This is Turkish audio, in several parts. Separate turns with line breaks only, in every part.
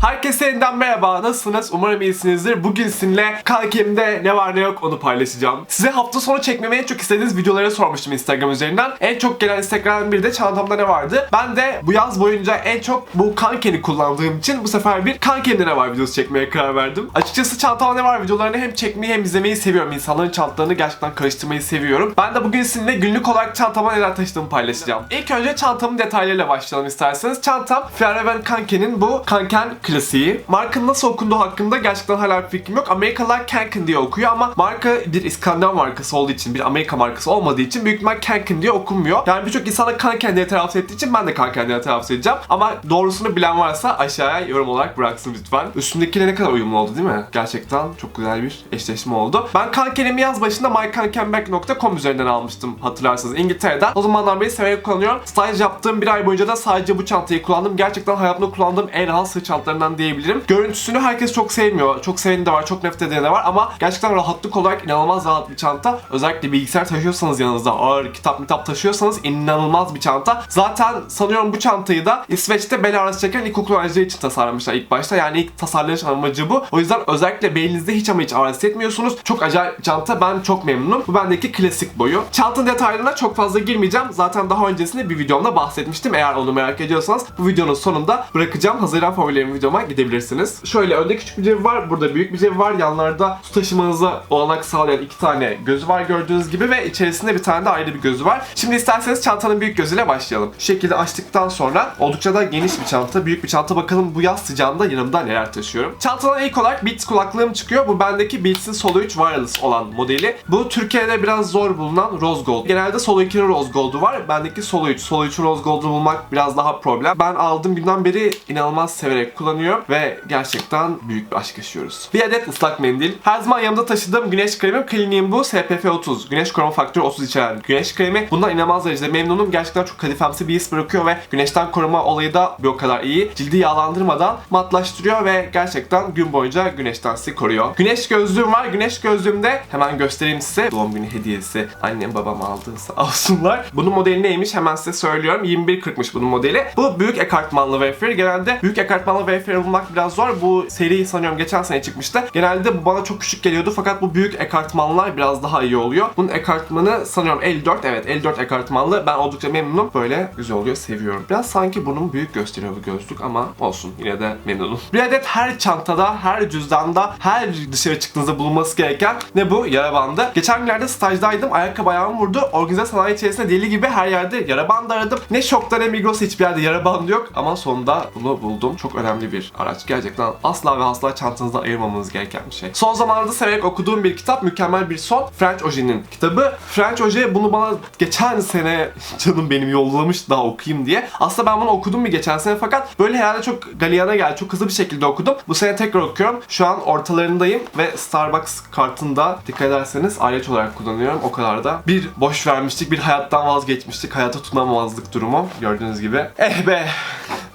Hi Herkese yeniden merhaba. Nasılsınız? Umarım iyisinizdir. Bugün sizinle kalkimde ne var ne yok onu paylaşacağım. Size hafta sonu çekmemi en çok istediğiniz videoları sormuştum Instagram üzerinden. En çok gelen Instagram'dan biri de çantamda ne vardı? Ben de bu yaz boyunca en çok bu kankeni kullandığım için bu sefer bir kankende ne var videosu çekmeye karar verdim. Açıkçası çantamda ne var videolarını hem çekmeyi hem izlemeyi seviyorum. İnsanların çantalarını gerçekten karıştırmayı seviyorum. Ben de bugün sizinle günlük olarak çantama neler taşıdığımı paylaşacağım. İlk önce çantamın detaylarıyla başlayalım isterseniz. Çantam Fjärreven Kanken'in bu Kanken klasiği. Markanın nasıl okunduğu hakkında gerçekten hala bir fikrim yok. Amerikalılar Kanken diye okuyor ama marka bir İskandinav markası olduğu için, bir Amerika markası olmadığı için büyük ihtimal Kanken diye okunmuyor. Yani birçok insana Kanken diye telaffuz ettiği için ben de Kanken diye telaffuz edeceğim. Ama doğrusunu bilen varsa aşağıya yorum olarak bıraksın lütfen. Üstündekiyle ne kadar uyumlu oldu değil mi? Gerçekten çok güzel bir eşleşme oldu. Ben Kanken'imi yaz başında mykankenback.com üzerinden almıştım hatırlarsanız İngiltere'den. O zamandan beri severek kullanıyorum. Staj yaptığım bir ay boyunca da sadece bu çantayı kullandım. Gerçekten hayatımda kullandığım en rahat sırt çantalarından diyebilirim. Görüntüsünü herkes çok sevmiyor. Çok seveni de var, çok nefret edeni de var ama gerçekten rahatlık olarak inanılmaz rahat bir çanta. Özellikle bilgisayar taşıyorsanız yanınızda ağır kitap mitap taşıyorsanız inanılmaz bir çanta. Zaten sanıyorum bu çantayı da İsveç'te bel ağrısı çeken ilkokul öğrencileri için tasarlamışlar ilk başta. Yani ilk tasarlanış amacı bu. O yüzden özellikle belinizde hiç ama hiç ağrı hissetmiyorsunuz. Çok acayip çanta. Ben çok memnunum. Bu bendeki klasik boyu. Çantanın detaylarına çok fazla girmeyeceğim. Zaten daha öncesinde bir videomda bahsetmiştim. Eğer onu merak ediyorsanız bu videonun sonunda bırakacağım. Haziran favorilerim videoma gidebilirsiniz. Şöyle önde küçük bir cebi var. Burada büyük bir cebi var. Yanlarda su taşımanıza olanak sağlayan iki tane gözü var gördüğünüz gibi ve içerisinde bir tane de ayrı bir gözü var. Şimdi isterseniz çantanın büyük gözüyle başlayalım. Şu şekilde açtıktan sonra oldukça da geniş bir çanta, büyük bir çanta. Bakalım bu yaz sıcağında yanımda neler taşıyorum. Çantadan ilk olarak Beats kulaklığım çıkıyor. Bu bendeki Beats'in Solo 3 Wireless olan modeli. Bu Türkiye'de biraz zor bulunan Rose Gold. Genelde Solo 2'nin Rose Gold'u var. Bendeki Solo 3. Solo 3'ün Rose Gold'u bulmak biraz daha problem. Ben aldığım günden beri inanılmaz severek kullanıyorum ve gerçekten büyük bir aşk yaşıyoruz. Bir adet ıslak mendil. Her zaman yanımda taşıdığım güneş kremim Clinique'in bu SPF 30. Güneş koruma faktörü 30 içeren güneş kremi. Bundan inanılmaz derecede memnunum. Gerçekten çok kadifemsi bir his bırakıyor ve güneşten koruma olayı da bir o kadar iyi. Cildi yağlandırmadan matlaştırıyor ve gerçekten gün boyunca güneşten sizi koruyor. Güneş gözlüğüm var. Güneş gözlüğümde hemen göstereyim size. Doğum günü hediyesi. Annem babam aldı sağ olsunlar. Bunun modeli neymiş hemen size söylüyorum. 21.40'mış bunun modeli. Bu büyük ekartmanlı wafer. Genelde büyük ekartmanlı wafer bulmak biraz zor. Bu seri sanıyorum geçen sene çıkmıştı. Genelde bu bana çok küçük geliyordu fakat bu büyük ekartmanlar biraz daha iyi oluyor. Bunun ekartmanı sanıyorum 54. Evet 54 ekartmanlı. Ben oldukça memnunum. Böyle güzel oluyor. Seviyorum. Biraz sanki burnum büyük gösteriyor bu gözlük ama olsun. Yine de memnunum. Bir adet her çantada, her cüzdanda, her dışarı çıktığınızda bulunması gereken ne bu? Yara bandı. Geçen günlerde stajdaydım. Ayakkabı ayağımı vurdu. Organize sanayi içerisinde deli gibi her yerde yara bandı aradım. Ne Şok'ta ne Migros'ta hiçbir yerde yara bandı yok. Ama sonunda bunu buldum. Çok önemli bir araç. Gerçekten asla ve asla çantanızdan ayırmamanız gereken bir şey. Son zamanlarda severek okuduğum bir kitap. Mükemmel bir son. French Oje'nin kitabı. French Oje bunu bana geçen sene canım benim yollamış daha okuyayım diye. Aslında ben bunu okudum bir geçen sene fakat böyle herhalde çok galeyana geldi. Çok hızlı bir şekilde okudum. Bu sene tekrar okuyorum. Şu an ortalarındayım ve Starbucks kartında dikkat ederseniz alet olarak kullanıyorum. O kadar da bir boş vermiştik, bir hayattan vazgeçmiştik. Hayata tutunamamazlık durumu gördüğünüz gibi. Eh be!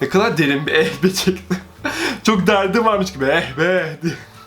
Ne kadar derin bir eh be çektim. Çok derdim varmış gibi eh be.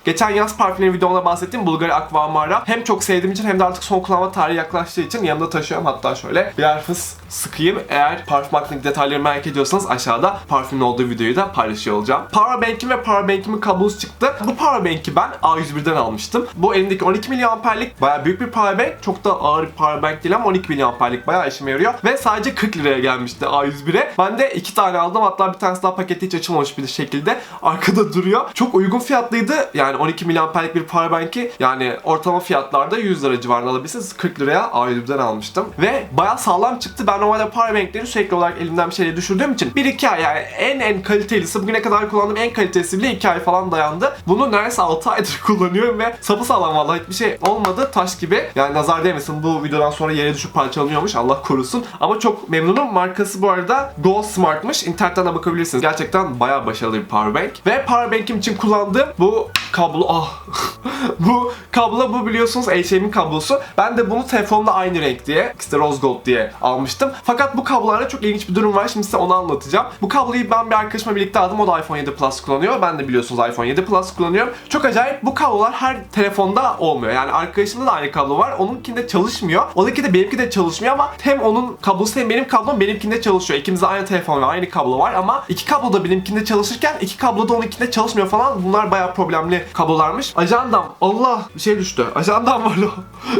Geçen yaz parfümleri videomda bahsettiğim Bulgari Aqua Amara hem çok sevdiğim için hem de artık son kullanma tarihi yaklaştığı için yanımda taşıyorum. Hatta şöyle birer fıs sıkayım. Eğer parfüm hakkındaki detayları merak ediyorsanız aşağıda parfümün olduğu videoyu da paylaşıyor olacağım. Powerbank'im ve Powerbank'imin kablosu çıktı. Bu Powerbank'i ben A101'den almıştım. Bu elimdeki 12 miliamperlik bayağı büyük bir powerbank. Çok da ağır bir powerbank değil ama 12 miliamperlik bayağı işime yarıyor. Ve sadece 40 liraya gelmişti A101'e. Ben de iki tane aldım. Hatta bir tanesi daha paketi hiç açılmamış bir şekilde. Arkada duruyor. Çok uygun fiyatlıydı. Yani 12 miliamperlik bir powerbank'i yani ortalama fiyatlarda 100 lira civarında alabilirsiniz. 40 liraya A101'den almıştım. Ve bayağı sağlam çıktı. Ben normalde powerbank'leri sürekli olarak elimden bir şeyle düşürdüğüm için 1-2 ay yani en en kalitelisi bugüne kadar kullandığım en kalitesi bile 2 ay falan dayandı. Bunu neredeyse 6 aydır kullanıyorum ve sapısağlam vallahi hiçbir şey olmadı. Taş gibi. Yani nazar değmesin bu videodan sonra yere düşüp parçalanıyormuş. Allah korusun. Ama çok memnunum. Markası bu arada Go Smart'mış. İnternetten de bakabilirsiniz. Gerçekten bayağı başarılı bir powerbank. Ve powerbank'im için kullandığım bu kablo ah. bu kablo bu biliyorsunuz HDMI kablosu. Ben de bunu telefonda aynı renk diye işte rose gold diye almıştım. Fakat bu kablolarda çok ilginç bir durum var. Şimdi size onu anlatacağım. Bu kabloyu ben bir arkadaşımla birlikte aldım. O da iPhone 7 Plus kullanıyor. Ben de biliyorsunuz iPhone 7 Plus kullanıyorum. Çok acayip bu kablolar her telefonda olmuyor. Yani arkadaşımda da aynı kablo var. Onunkinde çalışmıyor. Onunki de benimki de çalışmıyor ama hem onun kablosu hem benim kablom benimkinde çalışıyor. İkimizde aynı telefon ve aynı kablo var ama iki kablo da benimkinde çalışırken iki kablo da onunkinde çalışmıyor falan. Bunlar bayağı problemli kablolarmış. Ajandam. Allah bir şey düştü. Ajandam var o.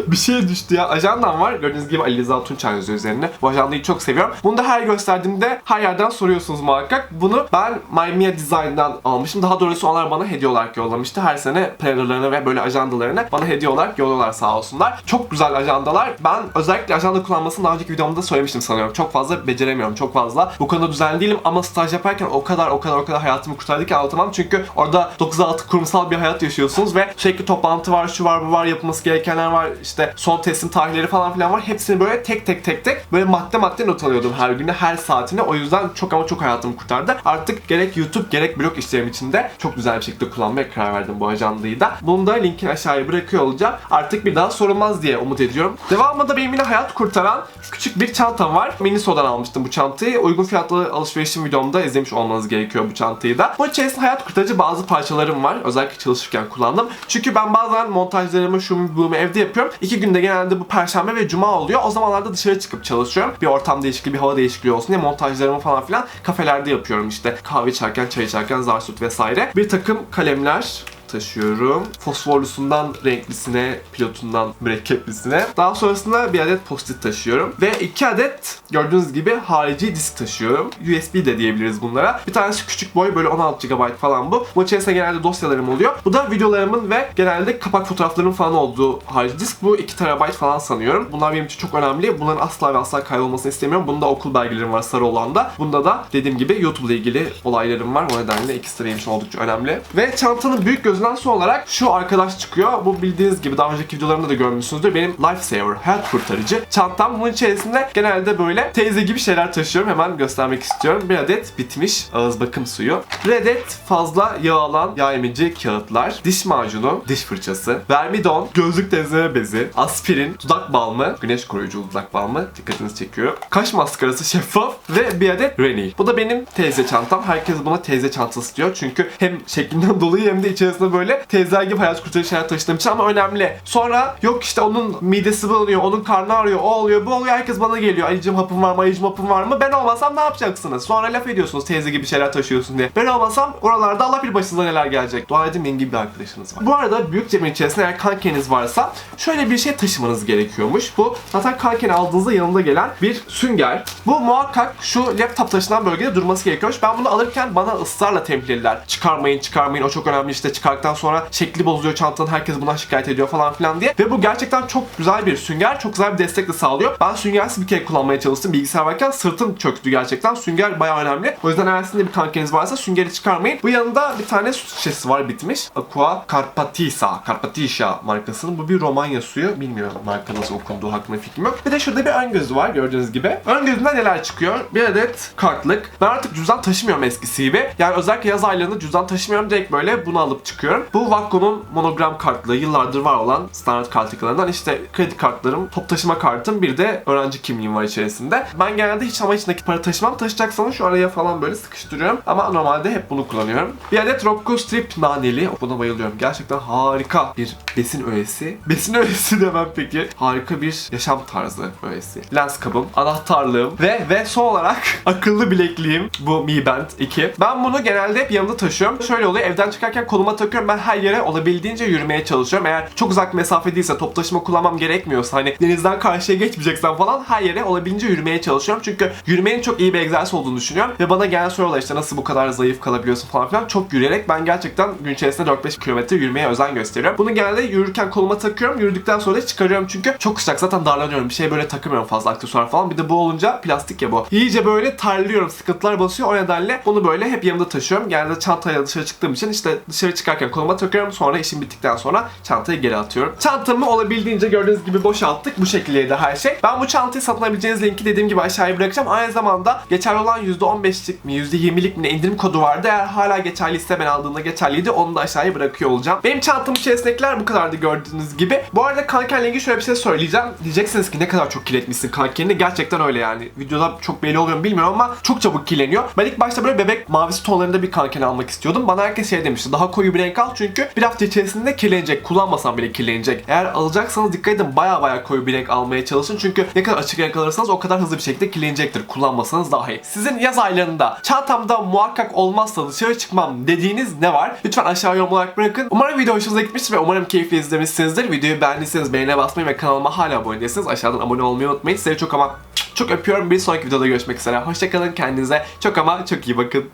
bir şey düştü ya. Ajandam var. Gördüğünüz gibi Ali Rıza Tunçay yazıyor üzerine. Bu ajandayı çok seviyorum. Bunu da her gösterdiğimde her yerden soruyorsunuz muhakkak. Bunu ben My Mia Design'dan almıştım. Daha doğrusu onlar bana hediye olarak yollamıştı. Her sene plannerlarını ve böyle ajandalarını bana hediye olarak yolluyorlar sağ olsunlar. Çok güzel ajandalar. Ben özellikle ajanda kullanmasını daha önceki videomda söylemiştim sanıyorum. Çok fazla beceremiyorum. Çok fazla. Bu konuda düzenli değilim ama staj yaparken o kadar o kadar o kadar hayatımı kurtardı ki anlatamam. Çünkü orada 9-6 kurumsal bir hayat yaşıyorsunuz ve sürekli toplantı var, şu var, bu var, yapılması gerekenler var. işte son teslim tarihleri falan filan var. Hepsini böyle tek tek tek tek böyle madde madde not alıyordum her güne, her saatine. O yüzden çok ama çok hayatımı kurtardı. Artık gerek YouTube gerek blog işlerim için de çok güzel bir şekilde kullanmaya karar verdim bu ajandayı da. Bunu da linkini aşağıya bırakıyor olacağım. Artık bir daha sorulmaz diye umut ediyorum. Devamında benim yine hayat kurtaran küçük bir çantam var. Miniso'dan almıştım bu çantayı. Uygun fiyatlı alışverişim videomda izlemiş olmanız gerekiyor bu çantayı da. Bu içerisinde hayat kurtarıcı bazı parçalarım var. Özellikle çalışırken kullandım. Çünkü ben bazen montajlarımı şu bunu evde yapıyorum. İki günde genelde bu perşembe ve cuma oluyor. O zamanlarda dışarı çıkıp çalışıyorum. Bir ortam değişikliği, bir hava değişikliği olsun diye montajlarımı falan filan kafelerde yapıyorum işte. Kahve içerken, çay içerken, zarsut vesaire. Bir takım kalemler, taşıyorum. Fosforlusundan renklisine, pilotundan mürekkeplisine. Daha sonrasında bir adet post-it taşıyorum. Ve iki adet gördüğünüz gibi harici disk taşıyorum. USB de diyebiliriz bunlara. Bir tanesi küçük boy böyle 16 GB falan bu. Bu içerisinde genelde dosyalarım oluyor. Bu da videolarımın ve genelde kapak fotoğraflarımın falan olduğu harici disk. Bu 2 TB falan sanıyorum. Bunlar benim için çok önemli. Bunların asla ve asla kaybolmasını istemiyorum. Bunda okul belgelerim var sarı olanda. Bunda da dediğim gibi YouTube ile ilgili olaylarım var. O nedenle ikisi de benim için oldukça önemli. Ve çantanın büyük gözünden son olarak şu arkadaş çıkıyor. Bu bildiğiniz gibi daha önceki videolarımda da görmüşsünüzdür. Benim Lifesaver, hayat kurtarıcı çantam. Bunun içerisinde genelde böyle teyze gibi şeyler taşıyorum. Hemen göstermek istiyorum. Bir adet bitmiş ağız bakım suyu. Bir adet fazla yağ alan yağ emici kağıtlar. Diş macunu, diş fırçası, vermidon, gözlük temizleme bezi, aspirin, dudak balmı, güneş koruyucu dudak balmı dikkatinizi çekiyor. Kaş maskarası şeffaf ve bir adet Reni. Bu da benim teyze çantam. Herkes buna teyze çantası diyor. Çünkü hem şeklinden dolayı hem de içerisinde böyle teyzeler gibi hayat kurtarıcı şeyler taşıdığım için ama önemli. Sonra yok işte onun midesi bulanıyor, onun karnı ağrıyor, o oluyor, bu oluyor. Herkes bana geliyor. Ayıcım hapım var mı, ayıcım hapım var mı? Ben olmasam ne yapacaksınız? Sonra laf ediyorsunuz teyze gibi şeyler taşıyorsun diye. Ben olmasam oralarda Allah bir başınıza neler gelecek. Dua edin benim gibi bir arkadaşınız var. Bu arada büyük cebin içerisinde eğer kankeniz varsa şöyle bir şey taşımanız gerekiyormuş. Bu zaten kankeni aldığınızda yanında gelen bir sünger. Bu muhakkak şu laptop taşınan bölgede durması gerekiyormuş. Ben bunu alırken bana ısrarla templediler. Çıkarmayın, çıkarmayın. O çok önemli işte çıkardıktan sonra şekli bozuluyor çantanın. Herkes bundan şikayet ediyor falan filan diye. Ve bu gerçekten çok güzel bir sünger. Çok güzel bir destek de sağlıyor. Ben süngersiz bir kere kullanmaya çalıştım. Bilgisayar varken sırtım çöktü gerçekten. Sünger bayağı önemli. O yüzden eğer sizin de bir kankeniz varsa süngeri çıkarmayın. Bu yanında bir tane su şişesi var bitmiş. Aqua Carpatisa. Carpatisha markasının. Bu bir Romanya suyu. Bilmiyorum marka nasıl okunduğu hakkında fikrim yok. Bir de şurada bir ön gözü var gördüğünüz gibi. Ön gözünden neler çıkıyor? Bir adet kartlık. Ben artık cüzdan taşımıyorum eskisi gibi. Yani özellikle yaz aylarında cüzdan taşımıyorum. Direkt böyle bunu alıp çıkıyorum. Bu Vakko'nun monogram kartlığı. Yıllardır var olan standart kartlıklarından. İşte kredi kartlarım, top taşıma kartım, bir de öğrenci kimliğim var içerisinde. Ben genelde hiç ama nakit para taşımam. Taşıyacaksanız şu araya falan böyle sıkıştırıyorum. Ama normalde hep bunu kullanıyorum. Bir adet Rocco Strip naneli. Buna bayılıyorum. Gerçekten harika bir besin öğesi. Besin öğesi demem peki. Harika bir yaşam tarzı öğesi. Lens kabım, anahtarlığım ve ve son olarak akıllı bilekliğim. Bu Mi Band 2. Ben bunu genelde hep yanımda taşıyorum. Şöyle oluyor. Evden çıkarken koluma takıyorum. Ben her yere olabildiğince yürümeye çalışıyorum. Eğer çok uzak mesafe değilse, top taşıma kullanmam gerekmiyorsa hani denizden karşıya geçmeyeceksen falan her yere olabildiğince yürümeye çalışıyorum. Çünkü yürümenin çok iyi bir egzersiz olduğunu düşünüyorum. Ve bana gelen soruyorlar işte nasıl bu kadar zayıf kalabiliyorsun falan filan. Çok yürüyerek ben gerçekten gün içerisinde 4-5 kilometre yürümeye özen gösteriyorum. Bunu genelde yürürken koluma takıyorum. Yürüdükten sonra da çıkarıyorum çünkü çok sıcak zaten darlanıyorum. Bir şey böyle takmıyorum fazla aksesuar falan. Bir de bu olunca plastik ya bu. İyice böyle terliyorum. Sıkıntılar basıyor. O nedenle bunu böyle hep yanımda taşıyorum. Genelde çantayla dışarı çıktığım için işte dışarı çıkarken tekrar koluma takıyorum. Sonra işim bittikten sonra çantayı geri atıyorum. Çantamı olabildiğince gördüğünüz gibi boşalttık. Bu şekildeydi her şey. Ben bu çantayı satın alabileceğiniz linki dediğim gibi aşağıya bırakacağım. Aynı zamanda geçerli olan %15'lik mi %20'lik mi indirim kodu vardı. Eğer hala geçerliyse ben aldığımda geçerliydi. Onu da aşağıya bırakıyor olacağım. Benim çantamın içerisindekiler bu kadardı gördüğünüz gibi. Bu arada kankenle ilgili şöyle bir şey söyleyeceğim. Diyeceksiniz ki ne kadar çok kirletmişsin kankenini. Gerçekten öyle yani. Videoda çok belli oluyor mu bilmiyorum ama çok çabuk kirleniyor. Ben ilk başta böyle bebek mavisi tonlarında bir kanken almak istiyordum. Bana herkes şey demişti. Daha koyu bir renk al çünkü bir hafta içerisinde kirlenecek. Kullanmasam bile kirlenecek. Eğer alacaksanız dikkat edin baya baya koyu bir renk almaya çalışın. Çünkü ne kadar açık renk alırsanız o kadar hızlı bir şekilde kirlenecektir. Kullanmasanız dahi. Sizin yaz aylarında çantamda muhakkak olmazsa dışarı çıkmam dediğiniz ne var? Lütfen aşağı yorum olarak bırakın. Umarım video hoşunuza gitmiştir ve umarım keyifli izlemişsinizdir. Videoyu beğendiyseniz beğene basmayı ve kanalıma hala abone değilseniz aşağıdan abone olmayı unutmayın. Sizi çok ama çok öpüyorum. Bir sonraki videoda görüşmek üzere. Hoşçakalın. Kendinize çok ama çok iyi bakın.